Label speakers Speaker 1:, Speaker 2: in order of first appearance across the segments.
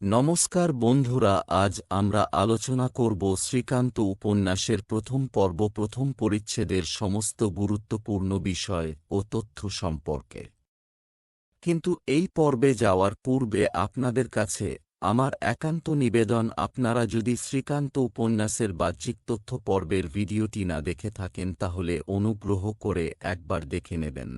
Speaker 1: নমস্কার বন্ধুরা, আজ আমরা আলোচনা করব শ্রীকান্ত উপন্যাসের প্রথম পর্ব, প্রথম পরিচ্ছেদের সমস্ত গুরুত্বপূর্ণ বিষয় ও তথ্য সম্পর্কে। কিন্তু এই পর্বে যাওয়ার পূর্বে আপনাদের কাছে আমার একান্ত নিবেদন, আপনারা যদি শ্রীকান্ত উপন্যাসের বাহ্যিক তথ্য পর্বের ভিডিওটি না দেখে থাকেন, তাহলে অনুগ্রহ করে একবার দেখে নেবেন।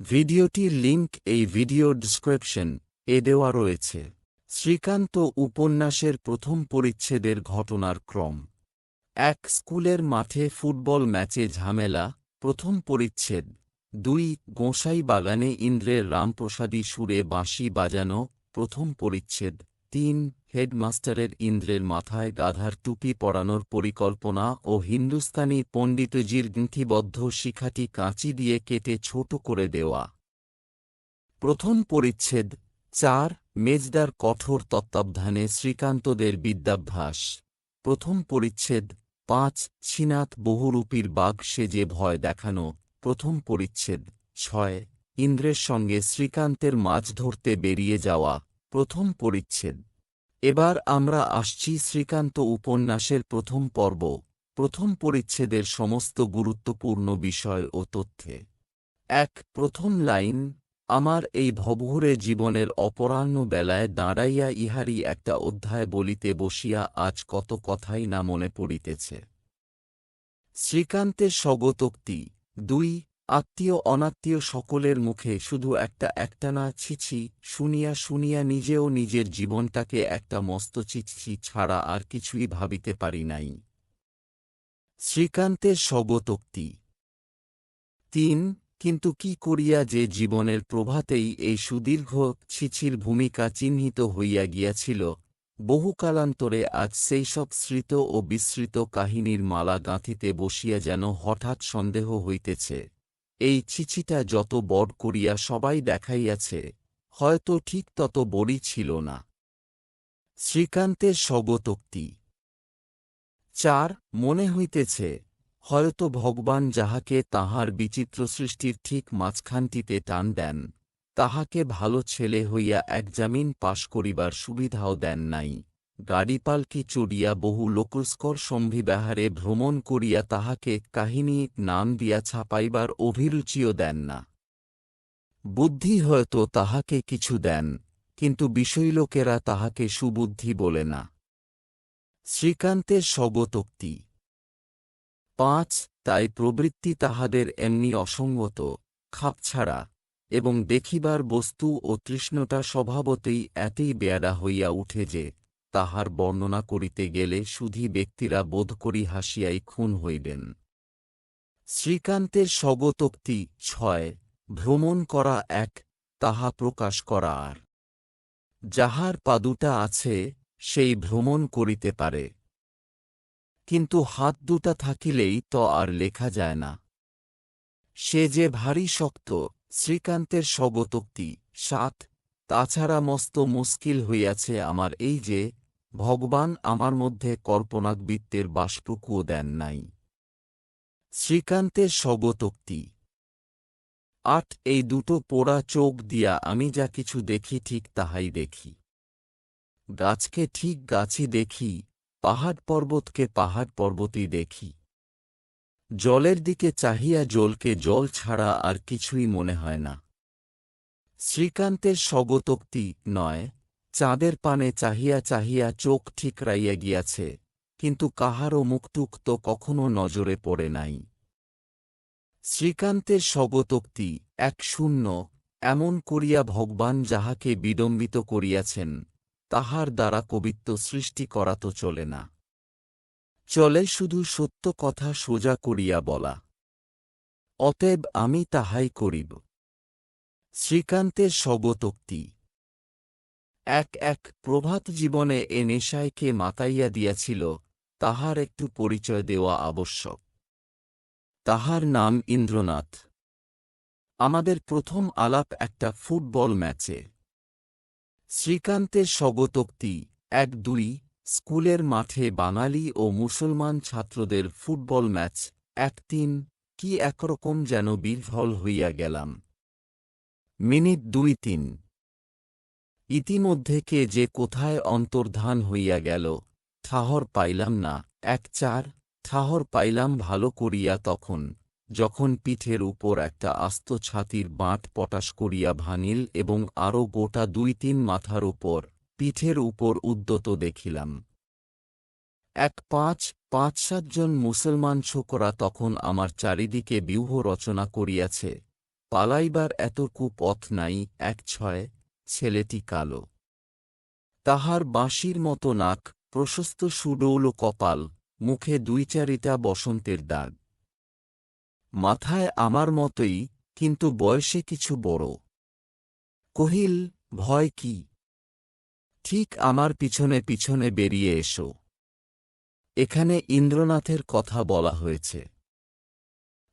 Speaker 1: ভিডিওটির লিংক এই ভিডিও ডিসক্রিপশন এ দেওয়া রয়েছে। শ্রীকান্ত উপন্যাসের প্রথম পরিচ্ছেদের ঘটনার ক্রম। এক স্কুলের মাঠে ফুটবল ম্যাচে ঝামেলা, প্রথম পরিচ্ছেদ। দুই গোঁসাই বাগানে ইন্দ্রের রামপ্রসাদী সুরে বাঁশি বাজানো, প্রথম পরিচ্ছেদ। তিন হেডমাস্টারের ইন্দ্রের মাথায় গাধার টুপি পরানোর পরিকল্পনা ও হিন্দুস্তানি পণ্ডিতজির গ্রন্থিবদ্ধ শিখাটি কাঁচি দিয়ে কেটে ছোট করে দেওয়া। প্রথম পরিচ্ছেদ, চার মেজদার কঠোর তত্ত্বাবধানে শ্রীকান্তদের বিদ্যাভ্যাস। প্রথম পরিচ্ছেদ, পাঁচ ছিনাত বহুরূপীর বাঘ সেজে ভয় দেখানো। প্রথম পরিচ্ছেদ, ছয়, ইন্দ্রের সঙ্গে শ্রীকান্তের মাছ ধরতে বেরিয়ে যাওয়া। প্রথম পরিচ্ছেদ, এবার আমরা আসছি শ্রীকান্ত উপন্যাসের প্রথম পর্ব। প্রথম পরিচ্ছেদের সমস্ত গুরুত্বপূর্ণ বিষয় ও তথ্যে। এক, প্রথম লাইন আমার এই ভবঘুরে জীবনের অপরাহ্ন বেলায় দাঁড়াইয়া ইহারি একটা অধ্যায় বলিতে বসিয়া আজ কত কথাই না মনে পড়িতেছে। শ্রীকান্তের স্বগতোক্তি, দুই, আত্মীয় অনাত্মীয় সকলের মুখে শুধু একটা একটানা ছিছি, শুনিয়া শুনিয়া নিজেও নিজের জীবনটাকে একটা মস্ত চিছি ছাড়া আর কিছুই ভাবিতে পারি নাই। শ্রীকান্তের স্বগতোক্তি, তিন কিন্তু কি করিয়া যে জীবনের প্রভাতেই এই সুদীর্ঘ ছিছির ভূমিকা চিহ্নিত হইয়া গিয়াছিল, বহুকালান্তরে আজ সেই সব স্মৃত ও বিস্মৃত কাহিনীর মালা গাঁথিতে বসিয়া যেন হঠাৎ সন্দেহ হইতেছে। এই চিঠিটা যত বড় করিয়া সবাই দেখাইয়াছে, হয়তো ঠিক তত বড়ই ছিল না। শ্রীকান্তের স্বগতোক্তি। চার, মনে হইতেছে হয়তো ভগবান যাহাকে তাহার বিচিত্র সৃষ্টির ঠিক মাঝখানটিতে টান দেন, তাহাকে ভালো ছেলে হইয়া একজামিন পাশ করিবার সুবিধাও দেন নাই। গাড়িপালকি চড়িয়া বহু লোকস্কর সম্ভিব্যাহারে ভ্রমণ করিয়া তাহাকে কাহিনী নাম দিয়া ছাপাইবার অভিরুচিও দেন না। বুদ্ধি হয়তো তাহাকে কিছু দেন, কিন্তু বিষয়লোকেরা তাহাকে সুবুদ্ধি বলে না। শ্রীকান্তের স্বগতোক্তি পাঁচ, তাই প্রবৃত্তি তাহাদের এমনি অসঙ্গত খাপছাড়া এবং দেখিবার বস্তু ও তৃষ্ণতা স্বভাবতেই এতই বেয়ারা হইয়া উঠে যে, তাহার বর্ণনা করিতে গেলে শুধু ব্যক্তিরা বোধ করি হাসিয়াই খুন হইবেন। শ্রীকান্তের স্বগতোক্তি ছয়, ভ্রমণ করা এক, তাহা প্রকাশ করা আর। যাহার পাদুটা আছে, সেই ভ্রমণ করিতে পারে। কিন্তু হাত দুটা থাকিলেই ত আর লেখা যায় না। সে যে ভারী শক্ত, শ্রীকান্তের স্বগতোক্তি সাত, তাছাড়া মস্ত মুশকিল হইয়াছে আমার এই যে, ভগবান আমার মধ্যে কল্পনাকবৃত্তের বাষ্পকুও দেন নাই। শ্রীকান্তের স্বগতোক্তি আট, এই দুটো পোড়া চোখ দিয়া আমি যা কিছু দেখি ঠিক তাহাই দেখি। গাছকে ঠিক গাছই দেখি পাহাড় পর্বতকে পাহাড় পর্বতই দেখি। জলের দিকে চাহিয়া জলকে জল ছাড়া আর কিছুই মনে হয় না। শ্রীকান্তের স্বগতোক্তি নয়, চাঁদের পানে চাহিয়া চাহিয়া চোখ ঠিকরাইয়া গিয়াছে, কিন্তু কাহারও মুক্তুক তো কখনো নজরে পড়ে নাই। শ্রীকান্তের স্বগতোক্তি এক শূন্য, এমন করিয়া ভগবান যাহাকে বিডম্বিত করিয়াছেন তাহার দ্বারা কবিত্ব সৃষ্টি করা তো চলে না। চলে শুধু সত্য কথা সোজা করিয়া বলা। অতএব আমি তাহাই করিব। শ্রীকান্তের স্বগতোক্তি এক এক প্রভাত জীবনে এ নেশায়কে মাতাইয়া দিয়াছিল, তাহার একটু পরিচয় দেওয়া আবশ্যক। তাহার নাম ইন্দ্রনাথ। আমাদের প্রথম আলাপ একটা ফুটবল ম্যাচে। শ্রীকান্তের স্বগতোক্তি, এক দুই, স্কুলের মাঠে বাঙালি ও মুসলমান ছাত্রদের ফুটবল ম্যাচ, এক তিন, কি একরকম যেন বিহ্বল হইয়া গেলাম। মিনিট দুই তিন। ইতিমধ্যে কে যে কোথায় অন্তর্ধান হইয়া গেল, ঠাহর পাইলাম না, এক চার, ঠাহর পাইলাম ভালো করিয়া তখন। যখন পিঠের উপর একটা আস্ত ছাতির বাঁট পটাশ করিয়া ভানিল এবং আরও গোটা দুই তিন মাথার উপর পিঠের উপর উদ্যত দেখিলাম। এক পাঁচ পাঁচ সাতজন মুসলমান ছোকরা তখন আমার চারিদিকে ব্যূহ রচনা করিয়াছে। পালাইবার এতটুকু পথ নাই, এক ছয়, ছেলেটি কালো। তাহার বাঁশির মতো নাক, প্রশস্ত সুডৌল কপাল, মুখে দুই চারিটা বসন্তের দাগ। মাথায় আমার মতোই, কিন্তু বয়সে কিছু বড়। কহিল, ভয় কি? ঠিক আমার পিছনে পিছনে বেরিয়ে এসো। এখানে ইন্দ্রনাথের কথা বলা হয়েছে।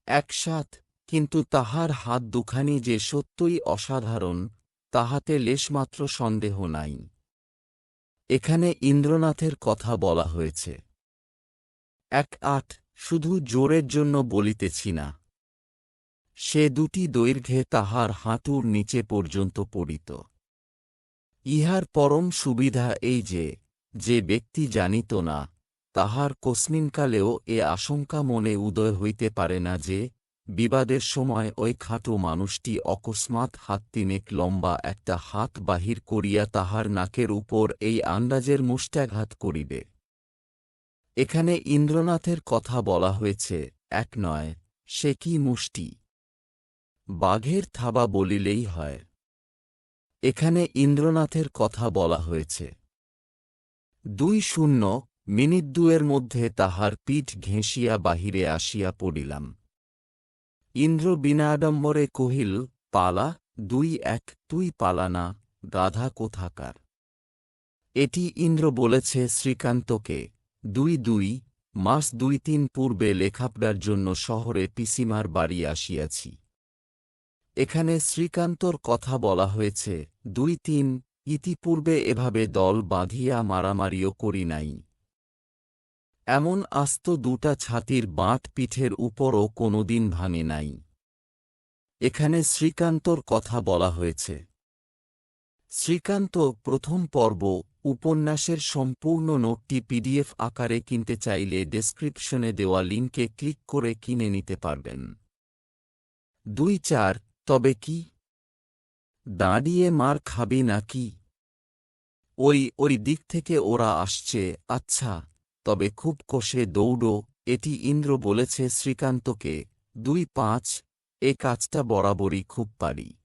Speaker 1: একসাথ, কিন্তু তাহার হাত দুখানি যে সত্যই অসাধারণ, তাহাতে লেশমাত্র সন্দেহ নাই। এখানে ইন্দ্রনাথের কথা বলা হয়েছে। এক আট শুধু জোরের জন্য বলিতেছি না। সে দুটি দৈর্ঘ্যে তাহার হাঁটুর নিচে পর্যন্ত পড়িত। ইহার পরম সুবিধা এই যে যে ব্যক্তি জানিত না, তাহার কস্মিনকালেও এ আশঙ্কা মনে উদয় হইতে পারে না যে, বিবাদের সময় ওই খাটো মানুষটি অকস্মাৎ হাত তিনেক লম্বা একটা হাত বাহির করিয়া তাহার নাকের উপর এই আন্দাজের মুষ্টাঘাত করিবে। এখানে ইন্দ্রনাথের কথা বলা হয়েছে, এক নয়, সে কি মুষ্টি? বাঘের থাবা বলিলেই হয়। এখানে ইন্দ্রনাথের কথা বলা হয়েছে। দুই শূন্য, মিনিট দুয়ের মধ্যে তাহার পিঠ ঘেঁষিয়া বাহিরে আসিয়া পড়িলাম। ইন্দ্র বিনাডম্বরে কহিল, পালা, দুই এক, তুই পালানা গাধা কোথাকার? এটি ইন্দ্র বলেছে শ্রীকান্তকে। দুই দুই, মাস দুই তিন পূর্বে লেখাপড়ার জন্য শহরে পিসিমার বাড়ি আসিয়াছি। এখানে শ্রীকান্তর কথা বলা হয়েছে, দুই তিন, ইতিপূর্বে এভাবে দল বাঁধিয়া মারামারিও করি নাই। এমন আস্ত দুটা ছাতির বাঁট পিঠের উপরও কোনোদিন ভাঙে নাই। এখানে শ্রীকান্তর কথা বলা হয়েছে শ্রীকান্ত প্রথম পর্ব উপন্যাসের সম্পূর্ণ নোটটি পিডিএফ আকারে কিনতে চাইলে ডেসক্রিপশনে দেওয়া লিঙ্কে ক্লিক করে কিনে নিতে পারবেন। দুই চার, তবে কি? দাঁড়িয়ে মার খাবি নাকি? ওই ওই দিক থেকে ওরা আসছে আচ্ছা তবে খুব কষে দৌড়ো, এটি ইন্দ্র বলেছে শ্রীকান্তকে, দুই পাঁচ, এ কাজটা বরাবরই খুব পারি।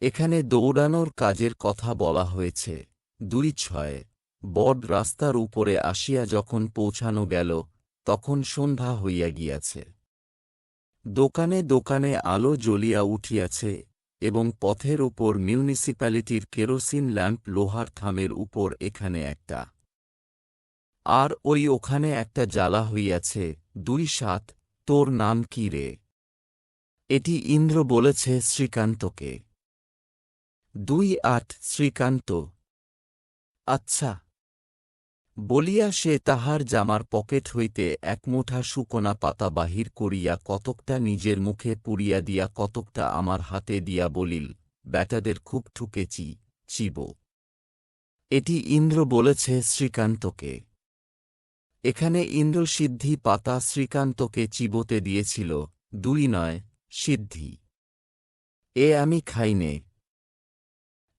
Speaker 1: এখানে দৌড়ানোর কাজের কথা বলা হয়েছে। দুই ছয়। বড রাস্তার উপরে আসিয়া যখন পৌঁছানো গেল, তখন সন্ধ্যা হইয়া গিয়াছে। দোকানে দোকানে আলো জ্বলিয়া উঠিয়াছে এবং পথের উপর মিউনিসিপ্যালিটির কেরোসিন ল্যাম্প লোহার থামের উপর এখানে একটা। আর ওই ওখানে একটা জ্বালা হইয়াছে। দুই সাত, তোর নাম কি রে? এটি ইন্দ্র বলেছে শ্রীকান্তকে। দুই আট শ্রীকান্ত। আচ্ছা। বলিয়া সে তাহার জামার পকেট হইতে এক মুঠা শুকনা পাতা বাহির করিয়া কতকটা নিজের মুখে পুড়িয়া দিয়া কতকটা আমার হাতে দিয়া বলিল, ব্যাটাদের খুব ঠুকেছি, চিব। এটি ইন্দ্র বলেছে শ্রীকান্তকে। এখানে ইন্দ্র সিদ্ধি পাতা শ্রীকান্তকে চিবোতে দিয়েছিল, দুই নয়, সিদ্ধি। এ আমি খাইনে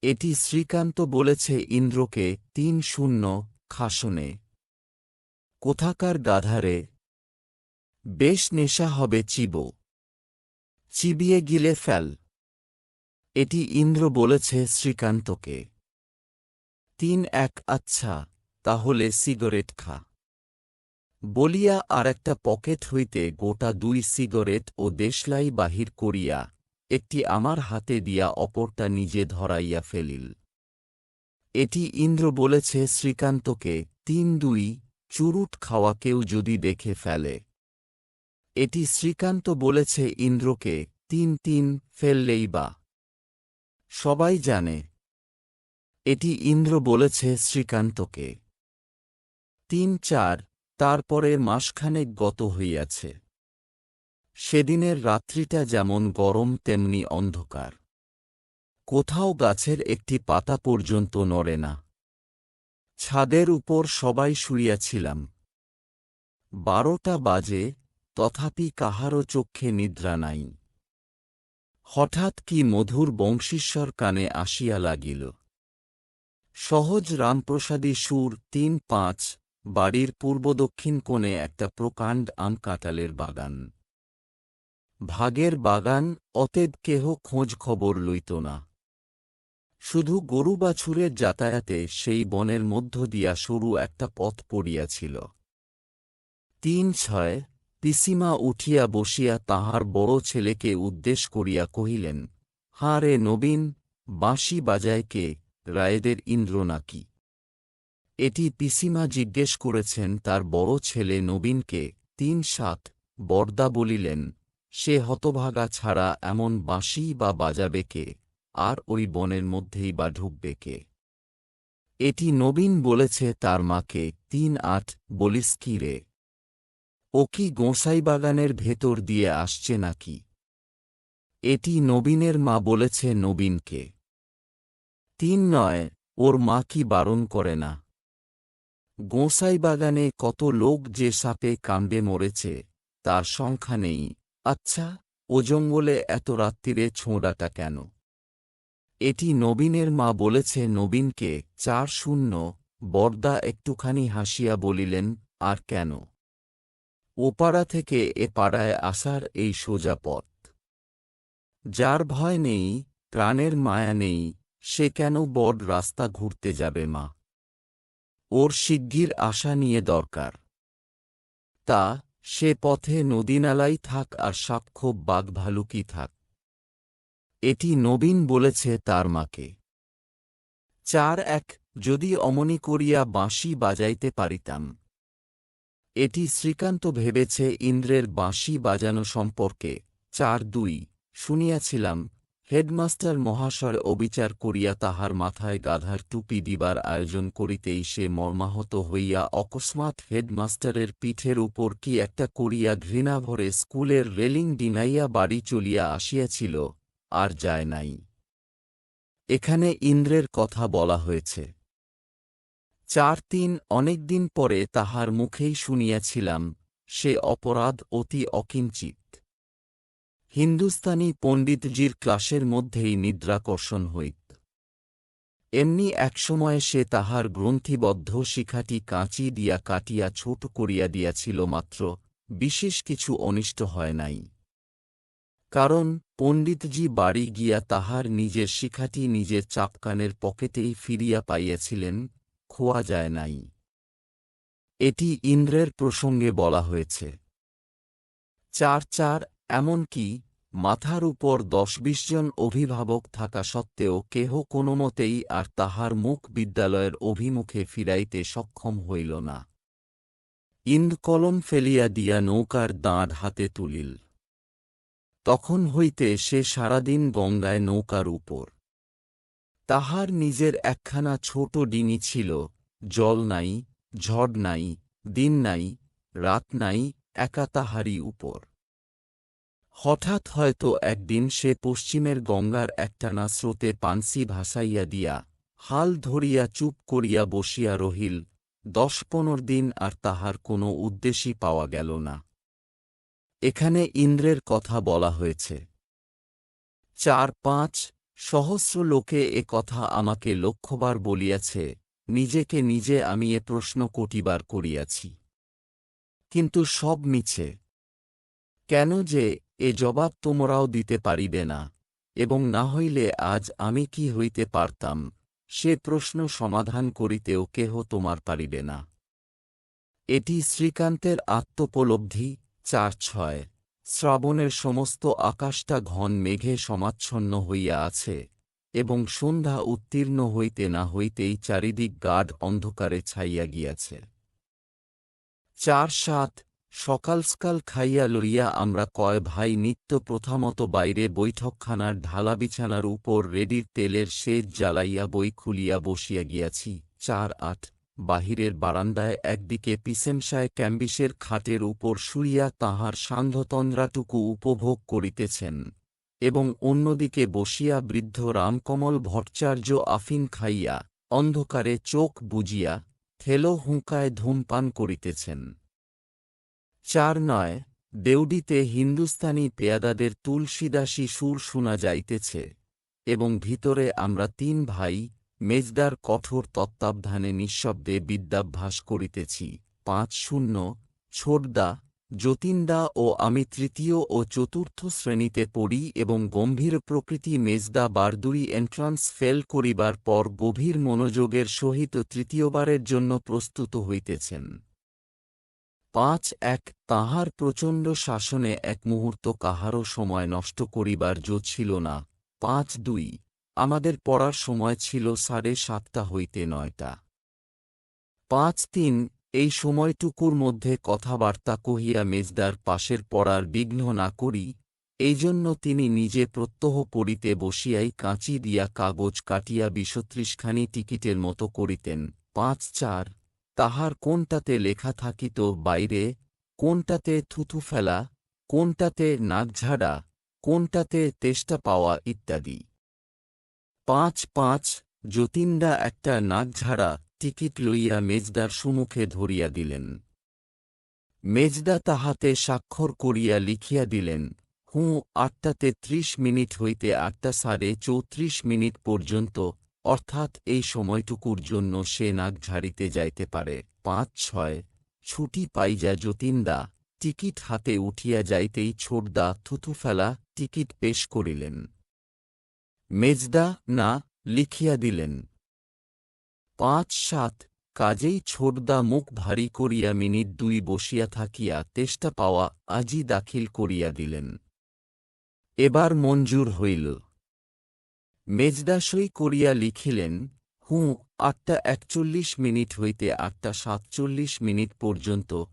Speaker 1: এটি শ্রীকান্ত বলেছে ইন্দ্রকে তিন শূন্য খাসনে। কোথাকার গাধারে? বেশ নেশা হবে চিব। চিবিয়ে গিলে ফেল। এটি ইন্দ্র বলেছে শ্রীকান্তকে। তিন এক আচ্ছা তাহলে সিগারেট খা। বলিয়া আর একটা পকেট হইতে গোটা দুই সিগারেট ও দেশলাই বাহির করিয়া একটি আমার হাতে দিয়া অপরটা নিজে ধরাইয়া ফেলিল। এটি ইন্দ্র বলেছে, শ্রীকান্তকে তিন দুই চুরুট খাওয়া কেউ যদি দেখে ফেলে। এটি শ্রীকান্ত বলেছে, ইন্দ্রকে তিন তিন ফেললেই বা। সবাই জানে। এটি ইন্দ্র বলেছে, শ্রীকান্তকে তিন চার তারপরে মাসখানেক গত হইয়াছে। সেদিনের রাত্রিটা যেমন গরম, তেমনি অন্ধকার। কোথাও গাছের একটি পাতা পর্যন্ত নড়ে না। ছাদের উপর সবাই শুইয়াছিলাম। বারোটা বাজে, তথাপি কাহারও চক্ষে নিদ্রা নাই। হঠাৎ কি মধুর বংশীশ্বর কানে আসিয়া লাগিল। সহজ রামপ্রসাদী সুর তিন পাঁচ, বাড়ির পূর্ব দক্ষিণ কোণে একটা প্রকাণ্ড আম কাঁঠালের বাগান। ভাগের বাগান অতেব কেহ খোঁজ খবর লইত না। শুধু গরু বাছুরের যাতায়াতে সেই বনের মধ্য দিয়া সরু একটা পথ পড়িয়াছিল। তিন ছয়, পিসিমা উঠিয়া বসিয়া তাহার বড় ছেলেকে উদ্দেশ করিয়া কহিলেন, হাঁ রে নবীন, বাঁশি বাজায় কে, রায়েদের ইন্দ্র নাকি? এটি পিসিমা জিজ্ঞেস করেছেন তার বড় ছেলে নবীনকে। তিন সাত, বরদা বলিলেন সে হতভাগা ছাড়া এমন বাঁশি বা বাজাবে কে? আর ওই বনের মধ্যেই বা ঢুকবে কে? এটি নবীন বলেছে তার মাকে, তিন আট, বলিস কি রে? ও কি গোঁসাই বাগানের ভেতর দিয়ে আসছে নাকি? এটি নবীনের মা বলেছে নবীনকে। তিন নয়, ওর মা কি বারণ করে না? গোঁসাই বাগানে কত লোক যে সাপে কামড়ে মরেছে, তার সংখ্যা নেই। আচ্ছা ও জঙ্গলে এত রাত্রিরে ছোঁড়াটা কেন? এটি নবীনের মা বলেছে, নবীনকে চার শূন্য, বর্দা একটুখানি হাসিয়া বলিলেন, আর কেন? ওপাড়া থেকে এ পাড়ায় আসার এই সোজা পথ। যার ভয় নেই, প্রাণের মায়া নেই, সে কেন বড় রাস্তা ঘুরতে যাবে মা? ওর শিগগির আশা নিয়ে দরকার। তা সে পথে নদীনালাই থাক আর সাক্ষ্য বাঘ ভালুকি থাক। এটি নবীন বলেছে তার মাকে। চার এক, যদি অমনি করিয়া বাঁশি বাজাইতে পারিতাম। এটি শ্রীকান্ত ভেবেছে ইন্দ্রের বাঁশি বাজানো সম্পর্কে। চার দুই, শুনিয়াছিলাম হেডমাস্টার মহাশয় অবিচার করিয়া তাহার মাথায় গাধার টুপি দিবার আয়োজন করিতেই সে মর্মাহত হইয়া অকস্মাৎ হেডমাস্টারের পিঠের উপর কি একটা করিয়া ঘৃণাভরে স্কুলের রেলিং ডিনাইয়া বাড়ি চলিয়া আসিয়াছিল, আর যায় নাই। এখানে ইন্দ্রের কথা বলা হয়েছে। চার তিন অনেকদিন পরে তাহার মুখেই শুনিয়াছিলাম, সে অপরাধ অতি অকিঞ্চিত। হিন্দুস্তানি পণ্ডিতজির ক্লাসের মধ্যেই নিদ্রাকর্ষণ হইত এমনি একসময়ে সে তাহার গ্রন্থিবদ্ধ শিখাটি কাঁচি দিয়া কাটিয়া ছোট করিয়া দিয়াছিল মাত্র, বিশেষ কিছু অনিষ্ট হয় নাই। কারণ পণ্ডিতজি বাড়ি গিয়া তাহার নিজের শিখাটি নিজের চাপকানের পকেটেই ফিরিয়া পাইয়াছিলেন, খোয়া যায় নাই। এটি ইন্দ্রের প্রসঙ্গে বলা হয়েছে। চার চার এমনকি, মাথার উপর দশ বিশ জন অভিভাবক থাকা সত্ত্বেও কেহ কোনোমতেই আর তাহার মুখ বিদ্যালয়ের অভিমুখে ফিরাইতে সক্ষম হইল না। ইন্দ কলম ফেলিয়া দিয়া নৌকার দাঁড় হাতে তুলিল। তখন হইতে সে সারাদিন গঙ্গায় নৌকার উপর। তাহার নিজের একখানা ছোট ডিঙি ছিল, জল নাই, ঝড় নাই, দিন নাই, রাত নাই, একা তাহারই উপর। হঠাৎ হয়তো একদিন সে পশ্চিমের গঙ্গার একটানা স্রোতে পানসি ভাসাইয়া দিয়া হাল ধরিয়া চুপ করিয়া বসিয়া রহিল। দশ পনেরো দিন আর তাহার কোনো উদ্দেশ্যই পাওয়া গেল না। এখানে ইন্দ্রের কথা বলা হয়েছে। চার পাঁচ সহস্র লোকে এ কথা আমাকে লক্ষ্যবার বলিয়াছে, নিজেকে নিজে আমি এ প্রশ্ন কটিবার করিয়াছি। কিন্তু সব মিছে। কেন যে এ জবাব তোমরাও দিতে পারিবে না, এবং না হইলে আজ আমি কি হইতে পারতাম, সে প্রশ্ন সমাধান করিতেও কেহ তোমার পারিবে না। এটি শ্রীকান্তের আত্মোপলব্ধি, চার ছয়। শ্রাবণের সমস্ত আকাশটা ঘন মেঘে সমাচ্ছন্ন হইয়া আছে, এবং সন্ধ্যা উত্তীর্ণ হইতে না হইতেই চারিদিক গাঢ় অন্ধকারে ছাইয়া গিয়াছে। চার সাত সকালসকাল খাইয়া লইয়া আমরা কয় ভাই নিত্য প্রথামত বাইরে বৈঠকখানার ঢালা বিছানার উপর রেডির তেলের সেজ জ্বালাইয়া বই খুলিয়া বসিয়া গিয়াছি। চার আট, বাহিরের বারান্দায় একদিকে পিসেমশায় ক্যাম্বিসের খাটের উপর শুইয়া তাহার সান্ধ্যতন্দ্রাটুকু উপভোগ করিতেছেন এবং অন্যদিকে বসিয়া বৃদ্ধ রামকমল ভট্টাচার্য আফিন খাইয়া অন্ধকারে চোখ বুজিয়া, থেলো হুঁকায় ধূমপান করিতেছেন। চার নয়, দেউডিতে হিন্দুস্তানি পেয়াদাদের তুলসীদাসী সুর শোনা যাইতেছে, এবং ভিতরে আমরা তিন ভাই, মেজদার কঠোর তত্ত্বাবধানে নিঃশব্দে বিদ্যাভ্যাস করিতেছি, পাঁচ শূন্য, ছোটদা, যতীনদা ও আমি তৃতীয় ও চতুর্থ শ্রেণীতে পড়ি এবং গম্ভীর প্রকৃতি মেজদা বারদুরি এন্ট্রান্স ফেল করিবার পর গভীর মনোযোগের সহিত তৃতীয়বারের জন্য প্রস্তুত হইতেছেন। পাঁচ এক তাহার প্রচণ্ড শাসনে এক মুহূর্ত কাহারও সময় নষ্ট করিবার জো ছিল না। পাঁচ দুই, আমাদের পড়ার সময় ছিল সাড়ে সাতটা হইতে নয়টা। পাঁচ তিন, এই সময়টুকুর মধ্যে কথাবার্তা কহিয়া মেজদার পাশের পড়ার বিঘ্ন না করি এই জন্য তিনি নিজে প্রত্যহ পড়িতে বসিয়াই কাঁচি দিয়া কাগজ কাটিয়া বিশত্রিশখানি টিকিটের মতো করিতেন। পাঁচ চার তাহার কোনটাতে লেখা থাকিত বাইরে, কোনটাতে থুথু ফেলা, কোনটাতে নাকঝাড়া কোনটাতে তেষ্টা পাওয়া ইত্যাদি। পাঁচ পাঁচ, যতীনদা একটা নাকঝাড়া টিকিট লইয়া মেজদার সুমুখে ধরিয়া দিলেন। মেজদা তাহাতে স্বাক্ষর করিয়া লিখিয়া দিলেন, হুঁ, আটটাতে ত্রিশ মিনিট হইতে আটটা সাড়ে চৌত্রিশ মিনিট পর্যন্ত অর্থাৎ এই সময়টুকুর জন্য সে নাক ঝাড়িতে যাইতে পারে। পাঁচ, ছয়, ছুটি পাই যা যতীনদা, টিকিট হাতে উঠিয়া যাইতেই ছোটদা থুথু ফেলা টিকিট পেশ করিলেন। মেজদা, না, লিখিয়া দিলেন। পাঁচ, সাত, কাজেই ছোটদা মুখ ভারী করিয়া মিনিট দুই বসিয়া থাকিয়া তেষ্টা পাওয়া আজি দাখিল করিয়া দিলেন। এবার মঞ্জুর হইল। মেজদা সই করিয়া লিখিলেন, হুঁ, আটটা একচল্লিশ মিনিট হইতে আটটা সাতচল্লিশ মিনিট পর্যন্ত,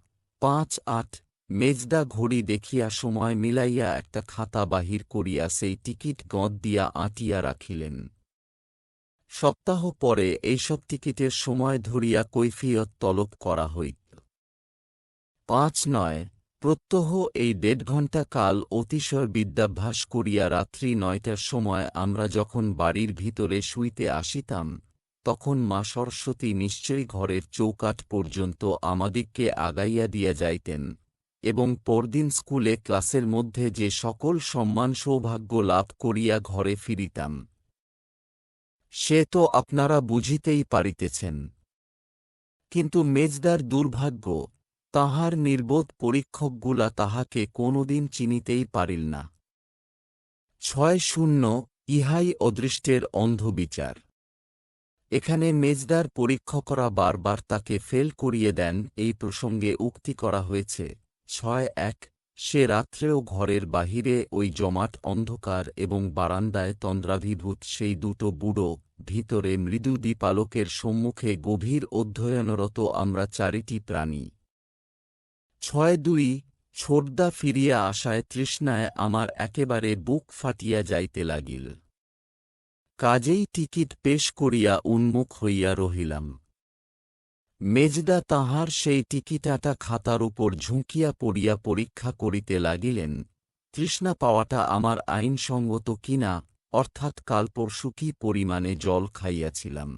Speaker 1: পাঁচ আট, মেজদা ঘড়ি দেখিয়া সময় মিলাইয়া একটা খাতা বাহির করিয়া সেই টিকিট গঁদ দিয়া আঁটিয়া রাখিলেন। সপ্তাহ পরে এইসব টিকিটের সময় ধরিয়া কৈফিয়ত তলব করা হইত পাঁচ নয় প্রত্যহ এই দেড় ঘণ্টা কাল অতিশয় বিদ্যাভ্যাস করিয়া রাত্রি নয়টার সময় আমরা যখন বাড়ির ভিতরে শুইতে আসিতাম, তখন মা সরস্বতী নিশ্চয়ই ঘরের চৌকাঠ পর্যন্ত আমাদিগকে আগাইয়া দিয়া যাইতেন এবং পরদিন স্কুলে ক্লাসের মধ্যে যে সকল সম্মান সৌভাগ্য লাভ করিয়া ঘরে ফিরিতাম, সে তো আপনারা বুঝিতেই পারিতেছেন। কিন্তু মেজদার দুর্ভাগ্য তাহার নির্বোধ পরীক্ষকগুলা তাহাকে কোনোদিন চিনিতেই পারিল না। ছয় শূন্য, ইহাই অদৃষ্টের অন্ধবিচার। এখানে মেজদার পরীক্ষকরা বারবার তাকে ফেল করিয়ে দেন, এই প্রসঙ্গে উক্তি করা হয়েছে। ছয় এক, সে রাত্রেও ঘরের বাহিরে ওই জমাট অন্ধকার এবং বারান্দায় তন্দ্রাভিভূত সেই দুটো বুড়ো, ভিতরে মৃদু দীপালোকের সম্মুখে গভীর অধ্যয়নরত আমরা চারিটি প্রাণী। ছয় দুই, ছোটদা ফিরিয়া আসায় তৃষ্ণায় আমার একেবারে বুক ফাটিয়া যাইতে লাগিল। কাজেই টিকিট পেশ করিয়া উন্মুখ হইয়া রহিলাম। মেজদা তাহার সেই টিকিটাটা খাতার উপর ঝুঁকিয়া পড়িয়া পরীক্ষা করিতে লাগিলেন, তৃষ্ণা পাওয়াটা আমার আইনসঙ্গত কিনা, অর্থাৎ কাল পরশু কি পরিমাণে জল খাইয়াছিলাম।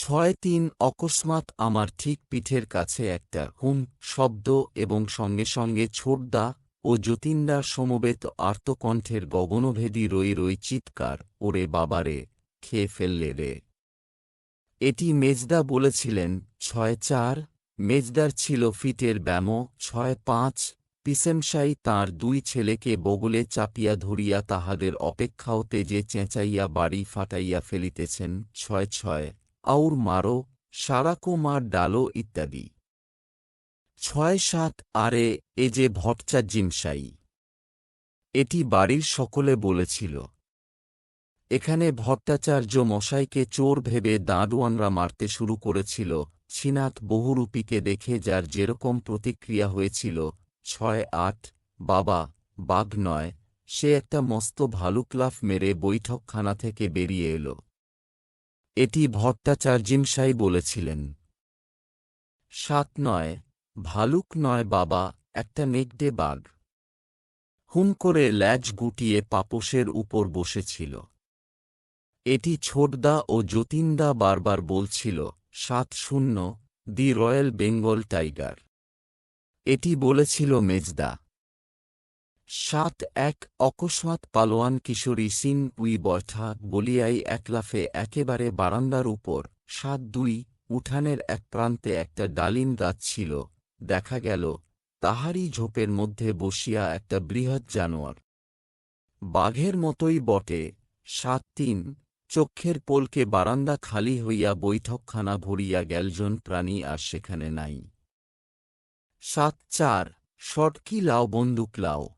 Speaker 1: ছয় তিন অকস্মাৎ আমার ঠিক পিঠের কাছে একটা হুম শব্দ এবং সঙ্গে সঙ্গে ছোটদা ও যতীনদার সমবেত আর্তকণ্ঠের গগনভেদী রই রই চিৎকার, ওরে বাবারে, খেয়ে ফেললে রে। এটি মেজদা বলেছিলেন ছয় চার মেজদার ছিল ফিটের ব্যামো ছয় পাঁচ পিসেমশাই তাঁর দুই ছেলেকে বগলে চাপিয়া ধরিয়া তাহাদের অপেক্ষাও তেজে চেঁচাইয়া বাড়ি ফাটাইয়া ফেলিতেছেন ছয় ছয় আউর মারো, সারাকো মার ডালো ইত্যাদি। ছয় সাত আরে, এ যে ভট্টা জিমসাই এটি বাড়ির সকলে বলেছিল। এখানে ভট্টাচার্য মশাইকে চোর ভেবে দাঁড়ুয়ানরা মারতে শুরু করেছিল ছিনাত বহুরূপীকে দেখে যার যেরকম প্রতিক্রিয়া হয়েছিল, ছয় আট, বাবা, বাঘ নয়, সে একটা মস্ত ভালুকলাফ মেরে বৈঠকখানা থেকে বেরিয়ে এল। এটি ভট্টাচার্যিমশাই বলেছিলেন। সাত নয়, ভালুক নয় বাবা, একটা নেকডে বাঘ। হুম করে ল্যাজ গুটিয়ে পাপোশের উপর বসেছিল। এটি ছোটদা ও যতীনদা বারবার বলছিল, সাত শূন্য, দি রয়্যাল বেঙ্গল টাইগার। এটি বলেছিল মেজদা। সাত এক অকস্মাৎ পালোয়ান কিশোরী সিন উই বয়ঠা বলিয়াই একলাফে একেবারে বারান্দার উপর। সাত দুই, উঠানের এক প্রান্তে একটা ডালিম গাছ ছিল। দেখা গেল, তাহারই ঝোপের মধ্যে বসিয়া একটা বৃহৎ জানোয়ার। বাঘের মতোই বটে। সাত তিন, চক্ষের পোলকে বারান্দা খালি হইয়া বৈঠকখানা ভরিয়া গেলজন প্রাণী আর সেখানে নাই। সাত চার শটকি লাও বন্দুক লাও।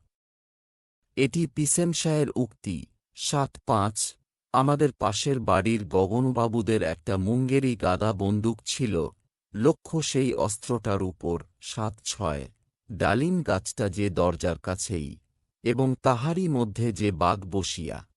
Speaker 1: এটি পিসেমশায়ের উক্তি। সাত পাঁচ, আমাদের পাশের বাড়ির গগনবাবুদের একটা মুঙ্গেরি গাদা বন্দুক ছিল, লক্ষ্য সেই অস্ত্রটার উপর। সাত ছয়, ডালিম গাছটা যে দরজার কাছেই, এবং তাহারই মধ্যে যে বাঘ বসিয়া।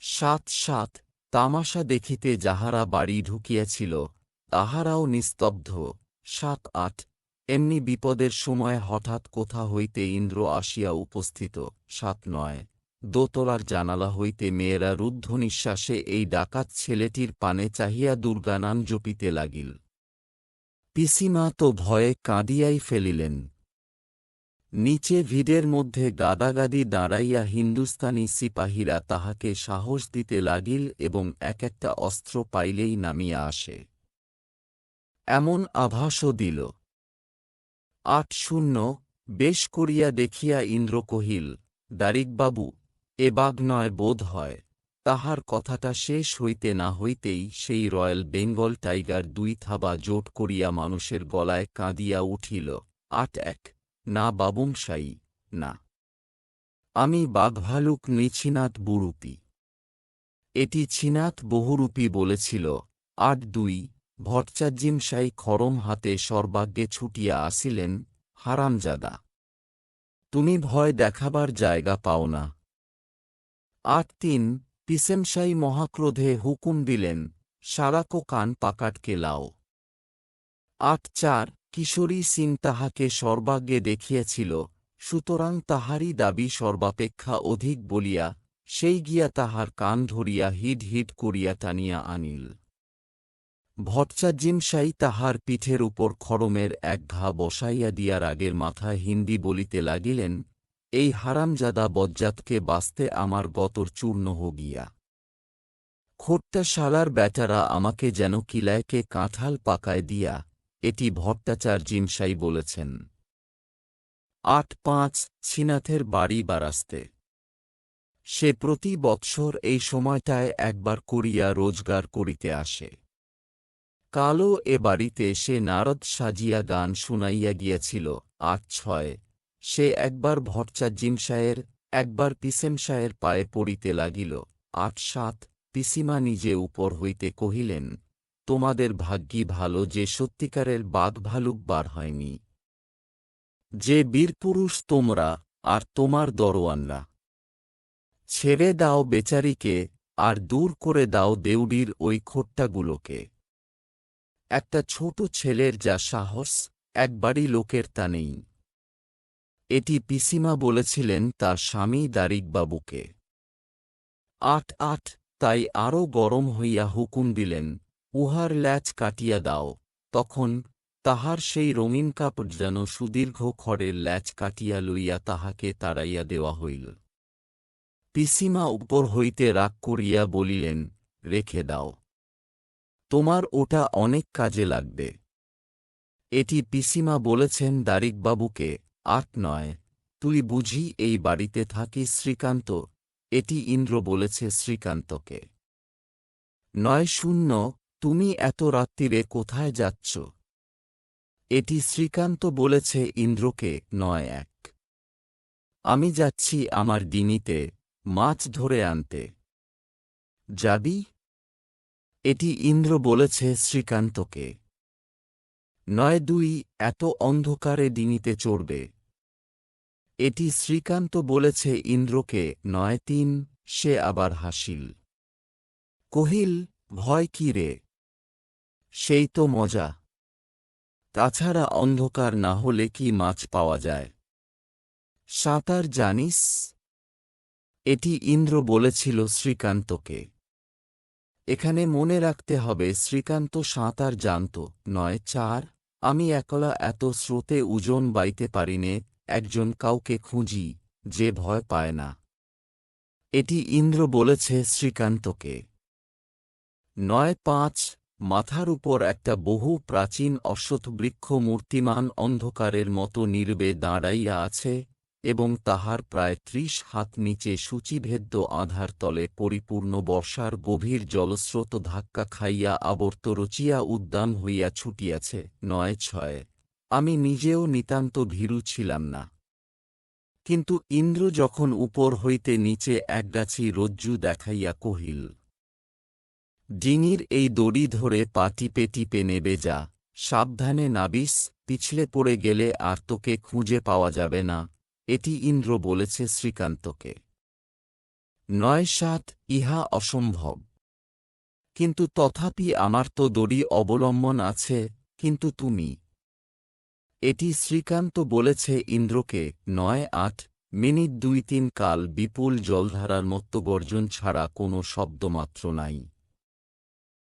Speaker 1: সাত সাত, তামাশা দেখিতে যাহারা বাড়ি ঢুকিয়াছিল, তাহারাও নিস্তব্ধ। সাত আট এমনি বিপদের সময় হঠাৎ কোথা হইতে ইন্দ্র আসিয়া উপস্থিত। সাত নয়। দোতলার জানালা হইতে মেয়েরা রুদ্ধ নিঃশ্বাসে এই ডাকাত ছেলেটির পানে চাহিয়া দুর্গানাম জপিতে লাগিল। পিসিমা তো ভয়ে কাঁদিয়াই ফেলিলেন। নিচে ভিড়ের মধ্যে গাদাগাদি দাঁড়াইয়া হিন্দুস্তানি সিপাহীরা তাহাকে সাহস দিতে লাগিল এবং এক একটা অস্ত্র পাইলেই নামিয়া আসে। এমন আভাসও দিল। আট শূন্য, বেশ করিয়া দেখিয়া ইন্দ্র কহিল দারিকবাবু এ বাঘ নয়, বোধ হয়। তাহার কথাটা শেষ হইতে না হইতেই সেই রয়্যাল বেঙ্গল টাইগার দুই থাবা জোট করিয়া মানুষের গলায় কাঁদিয়া উঠিল, আট এক, না বাবুমশাই, না। আমি বাঘভালুক নিছিনাথ বুরুপি। এটি ছিনাথ বহুরূপী বলেছিল, আট দুই ভট্টাজিমশাই খরম হাতে সর্বাগ্যে ছুটিয়া আসিলেন হারামজাদা। তুমি ভয় দেখাবার জায়গা পাও না। আট তিন পিসেমশাই মহাক্রোধে হুকুম দিলেন, সারাকো কান পাকাটকে লাও। আট চার, কিশোরী সিং তাহাকে সর্বাগ্যে দেখিয়াছিল, সুতরাং তাহারই দাবি সর্বাপেক্ষা অধিক বলিয়া, সেই গিয়া তাহার কান ধরিয়া হিড হিড করিয়া টানিয়া আনিল। ভট্টাজিমশাই তাহার পিঠের উপর খড়মের এক ঘা বসাইয়া দিয়া রাগের মাথায় হিন্দি বলিতে লাগিলেন, এই হারামজাদা বজ্জাতকে বাঁচতে আমার গতর চূর্ণ হগিয়া। খোট্টা শালার বেটারা আমাকে যেন কিলায়কে কাঁঠাল পাকায় দিয়া, এটি ভট্টাচার জিমসাই বলেছেন। আট পাঁচ ছিনাথের বাড়ি বারাস্তে। সে প্রতি বৎসর এই সময়টায় একবার করিয়া রোজগার করিতে আসে। কালো এ বাড়িতে সে নারদ সাজিয়া গান শুনাইয়া গিয়াছিল। আট ছয়। সে একবার ভট্টাজিমশায়ের একবার পিসেমশায়ের পায়ে পড়িতে লাগিল। আট সাত। পিসিমা নিজে উপর হইতে কহিলেন, তোমাদের ভাগ্যি ভালো যে সত্যিকারের বাঘ ভালুক বার হয়নি। যে বীরপুরুষ তোমরা, আর তোমার দরোয়ানরা। ছেড়ে দাও বেচারিকে, আর দূর করে দাও দেউডির ওই খোট্টাগুলোকে। একটা ছোট ছেলের যা সাহস একবারই লোকের তা নেই। এটি পিসিমা বলেছিলেন তার স্বামী দারিকবাবুকে। আট আট, তাই আরও গরম হইয়া হুকুম দিলেন, উহার ল্যাচ কাটিয়া দাও। তখন তাহার সেই রঙিন কাপড় যেন সুদীর্ঘ খড়ের ল্যাচ কাটিয়া লইয়া তাহাকে তাড়াইয়া দেওয়া হইল। পিসিমা উপর হইতে রাগ করিয়া বলিলেন, রেখে দাও। তোমার ওটা অনেক কাজে লাগবে। এটি পিসিমা বলেছেন দারিকবাবুকে, আট নয়। তুই বুঝি এই বাড়িতে থাকিস শ্রীকান্ত? এটি ইন্দ্র বলেছে শ্রীকান্তকে। নয় শূন্য, তুমি এত রাত্রিরে কোথায় যাচ্ছ? এটি শ্রীকান্ত বলেছে ইন্দ্রকে, নয় এক। আমি যাচ্ছি আমার ডিনিতে মাছ ধরে আনতে। যাবি? এটি ইন্দ্র বলেছে শ্রীকান্তকে। নয় দুই, এত অন্ধকারে ডিনিতে চড়বে। এটি শ্রীকান্ত বলেছে ইন্দ্রকে, নয় তিন, সে আবার হাসিল। কহিল, ভয় কি রে? সেই তো মজা। তাছাড়া অন্ধকার না হলে কি মাছ পাওয়া যায়? সাঁতার জানিস? এটি ইন্দ্র বলেছিল শ্রীকান্তকে। এখানে মনে রাখতে হবে শ্রীকান্ত সাঁতার জানত। নয়, চার, আমি একলা এত স্রোতে উজন বাইতে পারিনে, একজন কাউকে খুঁজি, যে ভয় পায় না। এটি ইন্দ্র বলেছে শ্রীকান্তকে। নয়, পাঁচ, মাথার উপর একটা বহু প্রাচীন অশ্বত্থ বৃক্ষ মূর্তিমান অন্ধকারের মতো নির্বে দাঁড়াইয়া আছে এবং তাহার প্রায় ত্রিশ হাত নিচে সূচিভেদ্য আধার তলে পরিপূর্ণ বর্ষার গভীর জলস্রোত ধাক্কা খাইয়া আবর্ত রচিয়া উদ্যান হইয়া ছুটিয়াছে। নয়, ছয়। আমি নিজেও নিতান্ত ভীরু ছিলাম না। কিন্তু ইন্দ্র যখন উপর হইতে নিচে একগাছি রজ্জু দেখাইয়া কহিল, ডিঙির এই দড়ি ধরে পা টিপে টিপে নেবে যা। সাবধানে নাবিস, পিছলে পড়ে গেলে আর তোকে খুঁজে পাওয়া যাবে না। এটি ইন্দ্র বলেছে শ্রীকান্তকে। নয় সাত ইহা অসম্ভব। কিন্তু তথাপি আমার তো দড়ি অবলম্বন আছে, কিন্তু তুমি। এটি শ্রীকান্ত বলেছে ইন্দ্রকে, নয় আট, মিনিট দুই তিন কাল বিপুল জলধারার মতো গর্জন ছাড়া কোনো শব্দমাত্র নাই।